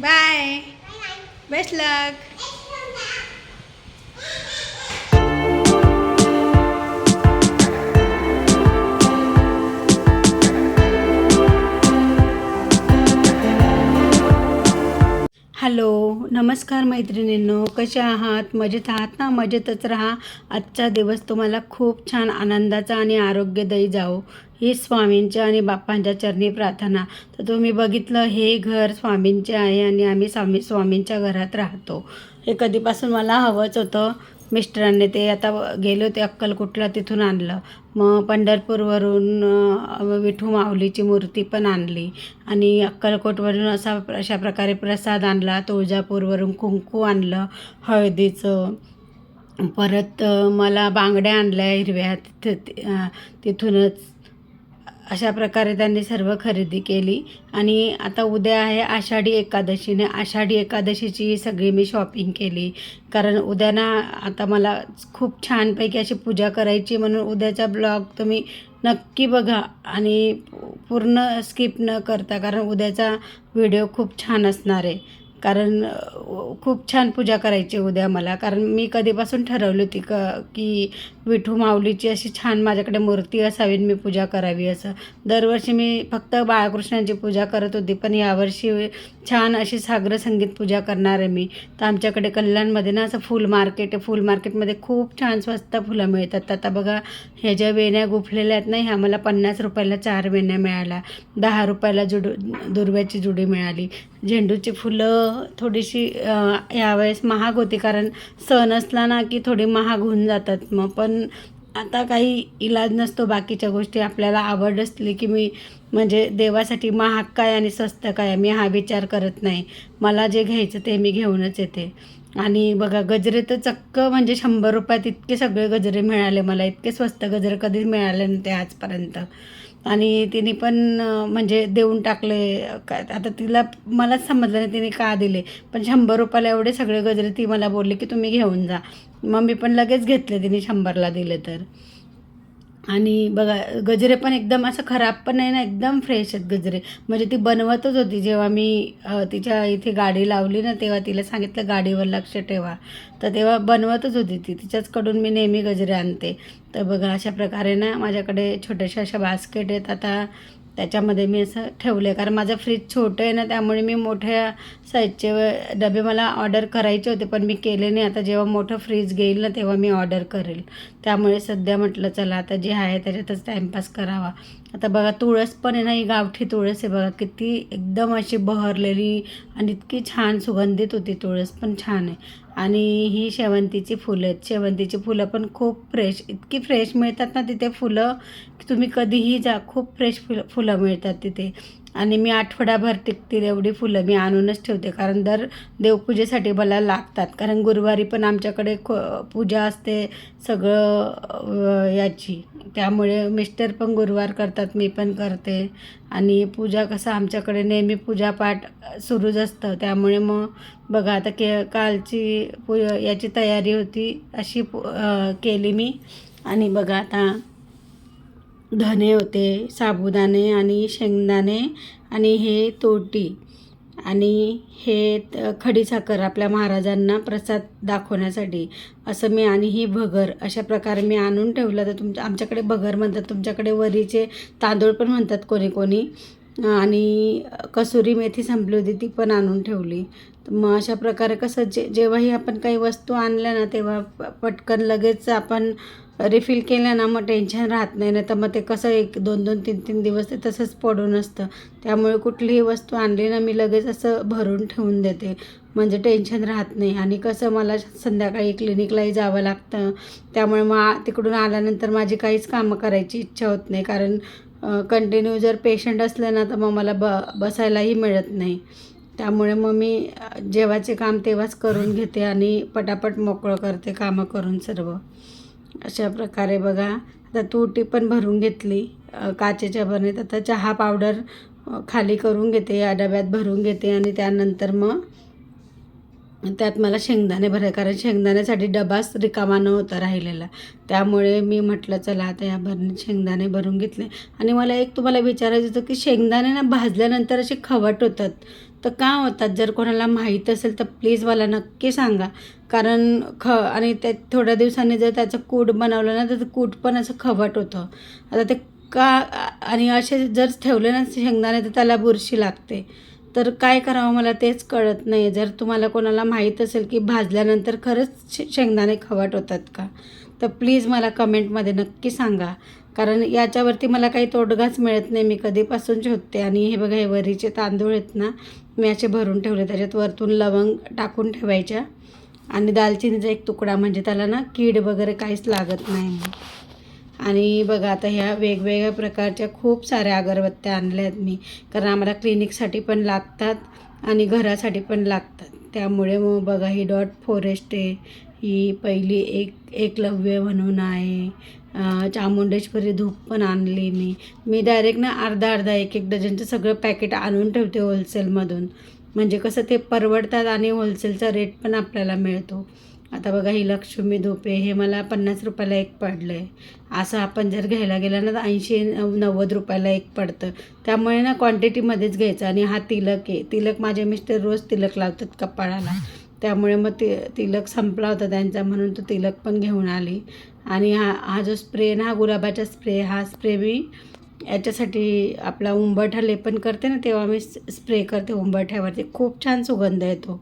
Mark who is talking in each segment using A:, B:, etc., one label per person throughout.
A: Bye. Best लक hello नमस्कार मैत्रिणींनो. कशा आहात? मजेत आहात ना? मजेतच राहा. आजचा दिवस तुम्हाला खूप छान आनंदाचा आणि आरोग्यदायी जाओ ही स्वामींच्या आणि बाप्पांच्या चरणी प्रार्थना. तर तुम्ही बघितलं हे घर स्वामींचे आहे आणि आम्ही स्वामी स्वामींच्या घरात राहतो. हे कधीपासून मला हवंच होतं. मिस्टरांनी ते आता गेले ते अक्कलकुटला तिथून आणलं. मग पंढरपूरवरून विठू माऊलीची मूर्ती पण आणली. आणि अक्कलकोटवरून असा अशा प्रकारे प्रसाद आणला तुळजापूरवरून कुंकू आणलं हळदीचं. परत मला बांगड्या आणल्या हिरव्या तिथं तिथूनच अशा प्रकारे त्यांनी सर्व खरेदी केली. आणि आता उद्या आहे आषाढी एकादशीने आषाढी एकादशीची सगळी मी शॉपिंग केली. कारण उद्या ना आता मला खूप छानपैकी अशी पूजा करायची म्हणून उद्याचा ब्लॉग तुम्ही नक्की बघा. आणि पूर्ण स्किप न करता कारण उद्याचा व्हिडिओ खूप छान असणार आहे. कारण खूप छान पूजा करायची उद्या मला. कारण मी कधीपासून ठरवली होती क की विठू माऊलीची अशी छान माझ्याकडे मूर्ती असावी आणि मी पूजा करावी असं. दरवर्षी मी फक्त बाळकृष्णांची पूजा करत होती पण यावर्षी छान अशी सागर संगीत पूजा करणार आहे मी. तर आमच्याकडे कल्याणमध्ये ना असं फुल मार्केट आहे. फुल मार्केटमध्ये खूप छान स्वस्त फुलं मिळतात. आता बघा ह्या ज्या वेण्या गुफलेल्या आहेत ना ह्या मला पन्नास रुपयाला चार वेण्या मिळाल्या. दहा रुपयाला जुडू दुर्व्याची जुडी मिळाली. झेंडूची फुलं थोडीशी यावेळेस महाग होती. कारण सण असला ना की थोडी महाग होऊन जातात मग. पण आता काही इलाज नसतो. बाकीच्या गोष्टी आपल्याला आवड असली की मी म्हणजे देवासाठी महाग काय आणि स्वस्त काय मी हा विचार करत नाही. मला जे घ्यायचं ते मी घेऊनच येते. आणि बघा गजरे तर चक्क म्हणजे शंभर रुपयात इतके सगळे गजरे मिळाले मला. इतके स्वस्त गजरे कधीच मिळाले नव्हते आजपर्यंत. आणि तिने पण म्हणजे देऊन टाकले काय आता तिला मलाच समजलं नाही तिने का दिले. पण शंभर रुपयाला एवढे सगळे गजरे ती मला बोलली की तुम्ही घेऊन जा. मग मी पण लगेच घेतले तिने शंभरला दिले तर. आणि बघा गजरे पण एकदम असं खराब पण नाही ना एकदम फ्रेश आहेत गजरे. म्हणजे ती बनवतच होती. जेव्हा मी तिच्या इथे गाडी लावली ना तेव्हा तिला सांगितलं गाडीवर लक्ष ठेवा. तर तेव्हा बनवतच होती ती. तिच्याचकडून मी नेहमी गजरे आणते. तर बघा अशा प्रकारे ना माझ्याकडे छोट्याशा अशा बास्केट आहेत. आता त्याच्यामध्ये मी असं ठेवलं आहे कारण माझं फ्रीज छोटं आहे ना त्यामुळे मी मोठ्या साईजचे डबे मला ऑर्डर करायचे होते पण मी केले नाही. आता जेव्हा मोठं फ्रीज घेईल ना तेव्हा मी ऑर्डर करेल. त्यामुळे सध्या म्हटलं चला आता जे आहे त्याच्यातच टाईमपास करावा. आता बघा तुळस पण आहे ना ही गावठी तुळस आहे बघा किती एकदम अशी बहरलेली आणि इतकी छान सुगंधित होती तुळस पण छान आहे. आणि ही शेवंतीची फुलं आहेत. शेवंतीची फुलं पण खूप फ्रेश इतकी फ्रेश मिळतात ना तिथे फुलं की तुम्ही कधीही जा खूप फ्रेश फुलं फुलं मिळतात तिथे. आणि मी आठवडाभर टिकतील एवढी फुलं मी आणूनच ठेवते. कारण दर देवपूजेसाठी मला लागतात. कारण गुरुवारी पण आमच्याकडे खो पूजा असते सगळं याची. त्यामुळे मिस्टर पण गुरुवार करतात मी पण करते. आणि पूजा कसं आमच्याकडे नेहमी पूजापाठ सुरूच असतं. त्यामुळे मग बघा आता के कालची पू याची तयारी होती अशी पु केली मी. आणि बघा आता धने होते साबुदाणे आणि शेंगदाणे आणि हे तोटी आणि हे खडीसाखर आपल्या महाराजांना प्रसाद दाखवण्यासाठी. असं मी आणि ही भगर अशा प्रकारे मी आणून ठेवलं. तर तुमच्या आमच्याकडे भगर म्हणतात तुमच्याकडे वरीचे तांदूळ पण म्हणतात कोणी कोणी. आणि कसुरी मेथी संपली होती ती पण आणून ठेवली. तर मग अशा प्रकारे कसं जे जेव्हाही आपण काही वस्तू आणल्या ना तेव्हा प- पटकन लगेच आपण रिफिल केल्या ना मग टेन्शन राहत नाही. ना तर मग ते कसं एक दोन दोन तीन तीन दिवस ते तसंच पडून असतं. त्यामुळे कुठलीही वस्तू आणली ना मी लगेच असं भरून ठेवून देते. म्हणजे टेन्शन राहत नाही. आणि कसं मला संध्याकाळी क्लिनिकलाही जावं लागतं. त्यामुळे मग तिकडून आल्यानंतर माझी काहीच कामं करायची इच्छा होत नाही. कारण कंटिन्यू जर पेशंट असलं ना तर मग मला ब बसायलाही मिळत नाही. त्यामुळे मग मी जेव्हाचे काम तेव्हाच करून घेते आणि पटापट मोकळं करते कामं करून सर्व. अशा प्रकारे बघा. आता तुटी पण भरून घेतली. काचेच्या भरणीत आता चहा पावडर खाली करून घेते या डब्यात भरून घेते आणि त्यानंतर मग त्यात मला शेंगदाणे भराय कारण शेंगदाण्यासाठी डबाच रिकामा नव्हता राहिलेला. त्यामुळे मी म्हटलं चला आता या भरणीत शेंगदाणे भरून घेतले. आणि मला एक तुम्हाला विचारायचं होतं की शेंगदाणे ना भाजल्यानंतर असे खवट होतात. तर का होतात? जर कोणाला माहीत असेल तर प्लीज मला नक्की सांगा. कारण ख आणि ते थोड्या दिवसांनी जर त्याचं कूट बनवलं ना तर कूट पण असं खवट होतं. आता ते का आणि असे जर ठेवले ना शेंगदाणे तर त्याला बुरशी लागते. तर काय करावं मला तेच कळत नाही. जर तुम्हाला कोणाला माहीत असेल की भाजल्यानंतर खरंच शेंगदाणे खवट होतात का? तर प्लीज मला कमेंटमध्ये नक्की सांगा. कारण याच्यावरती मला काही तोडगाच मिळत नाही. मी कधीपासून शोधते आणि हे बघा हे वरीचे तांदूळ आहेत ना मी असे भरून ठेवले. त्याच्यात वरतून लवंग टाकून ठेवायच्या आणि दालचिनीचा एक तुकडा म्हणजे त्याला ना कीड वगैरे काहीच लागत नाही. आणि बघा आता ह्या वेगवेगळ्या प्रकारच्या खूप साऱ्या अगरबत्त्या आणल्या आहेत मी. कारण आम्हाला क्लिनिकसाठी पण लागतात आणि घरासाठी पण लागतात. त्यामुळे मग बघा ही डॉट फॉरेस्ट आहे. ही पहिली एक एकलव्य म्हणून आहे. चामुंडेश्वरी धूप पण आणली मी. मी डायरेक्ट ना अर्धा अर्धा एक एक डझनचं सगळं पॅकेट आणून ठेवते होलसेलमधून म्हणजे कसं ते परवडतात आणि होलसेलचा रेट पण आपल्याला मिळतो. आता बघा ही लक्ष्मी धोपे हे मला पन्नास रुपयाला एक पडलं आहे असं आपण जर घ्यायला गेलं ना तर ऐंशी नव्वद रुपयाला एक पडतं. त्यामुळे ना क्वांटिटीमध्येच घ्यायचं. आणि हा तिलक आहे. तिलक माझे मिस्टर रोज तिलक लावतात कपाळाला. त्यामुळे मग ति तिलक संपला होता त्यांचा म्हणून तो तिलक पण घेऊन आली. आणि हा हा जो स्प्रे ना हा गुलाबाचा स्प्रे हा स्प्रे मी याच्यासाठी आपला उंबरठा लेपन करते ना तेव्हा मी स्प्रे करते उंबरठ्यावरती. खूप छान सुगंध येतो.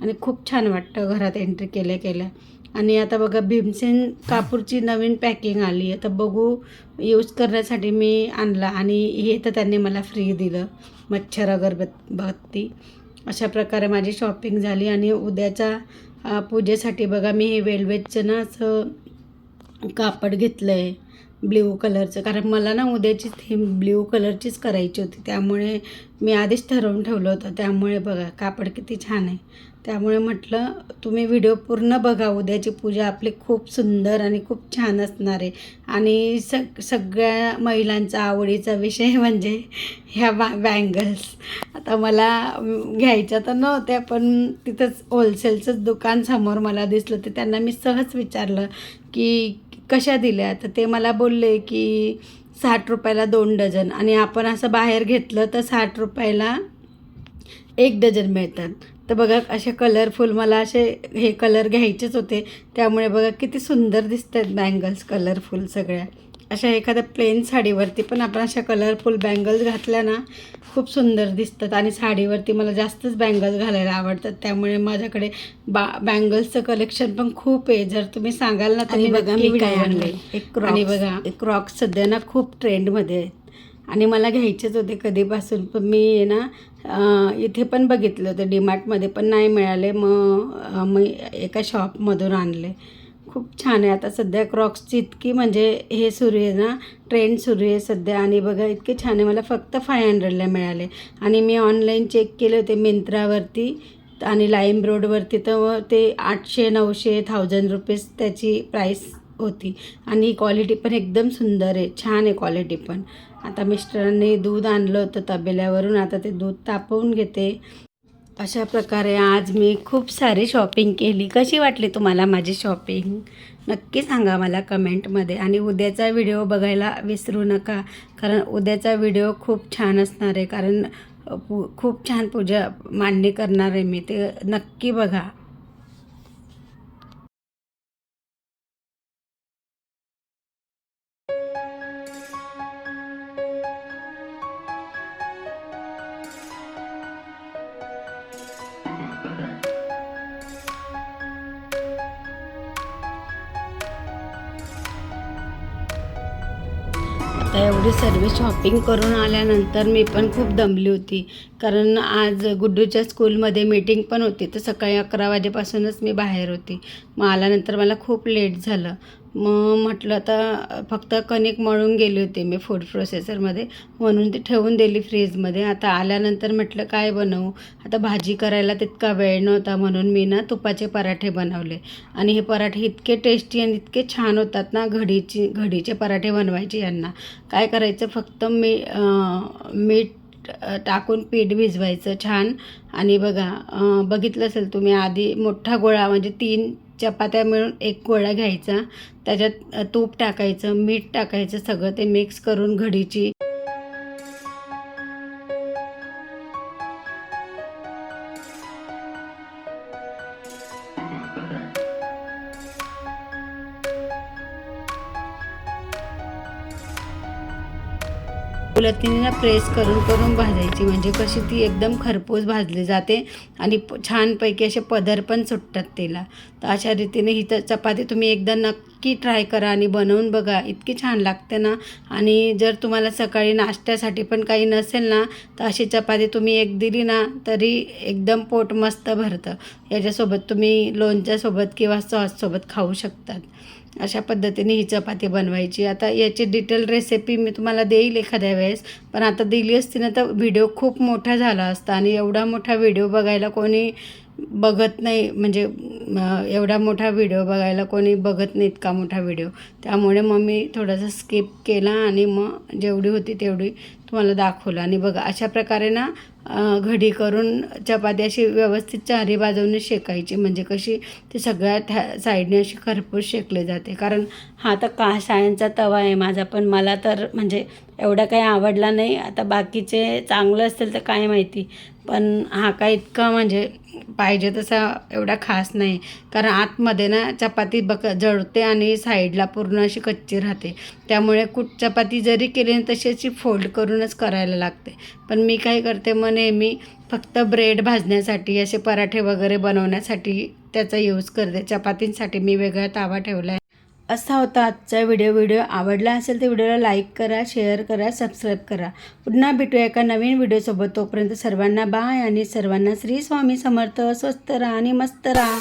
A: आणि खूप छान वाटतं घरात एंट्री केल्या केल्या. आणि आता बघा भीमसेन कापूरची नवीन पॅकिंग आली. आहे तर बघू यूज करण्यासाठी मी आणला आणि हे तर त्यांनी मला फ्री दिलं मच्छर अगरबत्ती अशा प्रकारे माझी शॉपिंग झाली आणि उद्याच्या पूजेसाठी बघा मी हे वेल्वेटचं ना असं कापड घेतलं आहे ब्ल्यू कलरचं कारण मला ना उद्याची थीम ब्ल्यू कलरचीच करायची होती. त्यामुळे मी आधीच ठरवून ठेवलं होतं. त्यामुळे बघा कापड किती छान आहे. त्यामुळे म्हटलं तुम्ही व्हिडिओ पूर्ण बघा. उद्याची पूजा आपली खूप सुंदर आणि खूप छान असणार आहे. आणि सग सगळ्या महिलांचा आवडीचा विषय म्हणजे ह्या बा बँगल्स आता मला घ्यायच्या तर नव्हत्या पण तिथंच होलसेलचंच दुकान समोर मला दिसलं. तर त्यांना मी सहज विचारलं की कशा दिल्या? तर ते मला बोलले की साठ रुपयाला दोन डझन. आणि आपण असं बाहेर घेतलं तर साठ रुपयाला एक डझन मिळतात. तर बघा असे कलरफुल मला असे हे कलर घ्यायचेच होते त्यामुळे बघा किती सुंदर दिसत आहेत बँगल्स कलरफुल सगळ्या अशा एखाद्या प्लेन साडीवरती पण आपण अशा कलरफुल बँगल्स घातल्या ना खूप सुंदर दिसतात आणि साडीवरती मला जास्तच बँगल्स घालायला आवडतात त्यामुळे माझ्याकडे बा बँगल्सचं कलेक्शन पण खूप आहे जर तुम्ही सांगाल ना तर
B: बघा मी काय.
A: बनवेल.
B: एक
A: आणि
B: Crocs.
A: बघा क्रॉक्स सध्या ना खूप ट्रेंडमध्ये आहेत आणि मला घ्यायचेच होते कधीपासून. पण मी आहे ना इथे पण बघितलं होतं डीमार्टमध्ये पण नाही मिळाले. मग मी एका शॉपमधून आणले. खूप छान आहे. आता सध्या क्रॉक्सची इतकी म्हणजे हे सुरू आहे ना ट्रेंड सुरू आहे सध्या. आणि बघा इतके छान आहे. मला फक्त फाय हंड्रेडला मिळाले. आणि मी ऑनलाईन चेक केले होते मिंत्रावरती आणि लाईम रोडवरती तर ते आठशे नऊशे थाउजंड रुपीज त्याची प्राईस होती. आणि क्वालिटी पण एकदम सुंदर आहे. छान आहे क्वालिटी पण. आता मिस्टरांनी दूध आणलं होतं तबेल्यावरून. आता ते दूध तापवून घेते. अशा प्रकारे आज मी खूप सारी शॉपिंग केली. कशी वाटली तुम्हाला माझी शॉपिंग नक्की सांगा मला कमेंटमध्ये. आणि उद्याचा व्हिडिओ बघायला विसरू नका कारण उद्याचा व्हिडिओ खूप छान असणार आहे. कारण पू खूप छान पूजा मांडणी करणार आहे मी. ते नक्की बघा. आता एवढी सर्व शॉपिंग करून आल्यानंतर मी पण खूप दमली होती. कारण आज गुड्डूच्या स्कूलमध्ये मीटिंग पण होती. तर सकाळी अकरा वाजेपासूनच मी बाहेर होती. मग आल्यानंतर मला खूप लेट झालं. मग म्हटलं आता फक्त कणिक मळून गेले होते मी फूड प्रोसेसरमध्ये म्हणून ती ठेवून दिली फ्रीजमध्ये आता आल्यानंतर म्हटलं काय बनवू? आता भाजी करायला तितका वेळ नव्हता म्हणून मी ना तुपाचे पराठे बनवले. आणि हे पराठे इतके टेस्टी आणि इतके छान होतात ना घडीची घडीचे पराठे बनवायचे यांना. काय करायचं? फक्त मी मीठ टाकून पीठ भिजवायचं छान. आणि बघा बघितलं असेल तुम्ही आधी मोठा गोळा म्हणजे तीन चपात्या मिळून एक गोळा घ्यायचा. त्याच्यात तूप टाकायचं मीठ टाकायचं सगळं ते मिक्स करून घडीची उलतीने प्रेस करून करून भाजायची. म्हणजे कशी ती एकदम खरपूस भाजली जाते आणि छानपैकी असे पदर पण सुटतात तिला. तर अशा रीतीने ही तर चपाती तुम्ही एकदा नक्की ट्राय करा आणि बनवून बघा. इतकी छान लागते ना. आणि जर तुम्हाला सकाळी नाश्त्यासाठी पण काही नसेल ना तर अशी चपाती तुम्ही एक दिली ना तरी एकदम पोट मस्त भरतं. याच्यासोबत तुम्ही लोणच्यासोबत किंवा सॉससोबत खाऊ शकतात. अशा पद्धतीने ही चपाती बनवायची. आता याची डिटेल रेसिपी मी तुम्हाला देईल एखाद्या वेळेस पण आता दिली असती ना तर व्हिडिओ खूप मोठा झाला असता आणि एवढा मोठा व्हिडिओ बघायला कोणी बघत नाही म्हणजे एवढा मोठा व्हिडिओ बघायला कोणी बघत नाही इतका मोठा व्हिडिओ त्यामुळे मग मी थोडासा स्किप केला आणि मग जेवढी होती तेवढी तुम्हाला दाखवलं. आणि बघा अशा प्रकारे ना घडी करून चपाती अशी व्यवस्थित चारी बाजूने शेकायची. म्हणजे कशी ती सगळ्या त्या साईडने अशी खरपूस शेकले जाते. कारण हा तर कासाळ्यांचा तवा आहे माझा. पण मला तर म्हणजे एवढा काही आवडला नाही. आता बाकीचे चांगलं असेल तर काय माहिती. पण हा काय इतका म्हणजे पाहिजे तसा एवढा खास नाही. कारण आतमध्ये ना चपाती बक जळते आणि साईडला पूर्ण अशी कच्ची राहते. त्यामुळे कुठ चपाती जरी केली ना तशी अशी फोल्ड करूनच करायला लागते. पण मी काय करते मग नेहमी फक्त ब्रेड भाजण्यासाठी असे पराठे वगैरे बनवण्यासाठी त्याचा यूज करते. चपातींसाठी मी वेगळा तावा ठेवला आहे असा होता आजचा व्हिडिओ व्हिडिओ आवडला असेल तर व्हिडिओला लाईक करा शेअर करा सबस्क्राईब करा. पुन्हा भेटूया एका नवीन व्हिडिओसोबत तोपर्यंत सर्वांना बाय आणि सर्वांना श्री स्वामी समर्थ. स्वस्त राहा आणि मस्त राहा.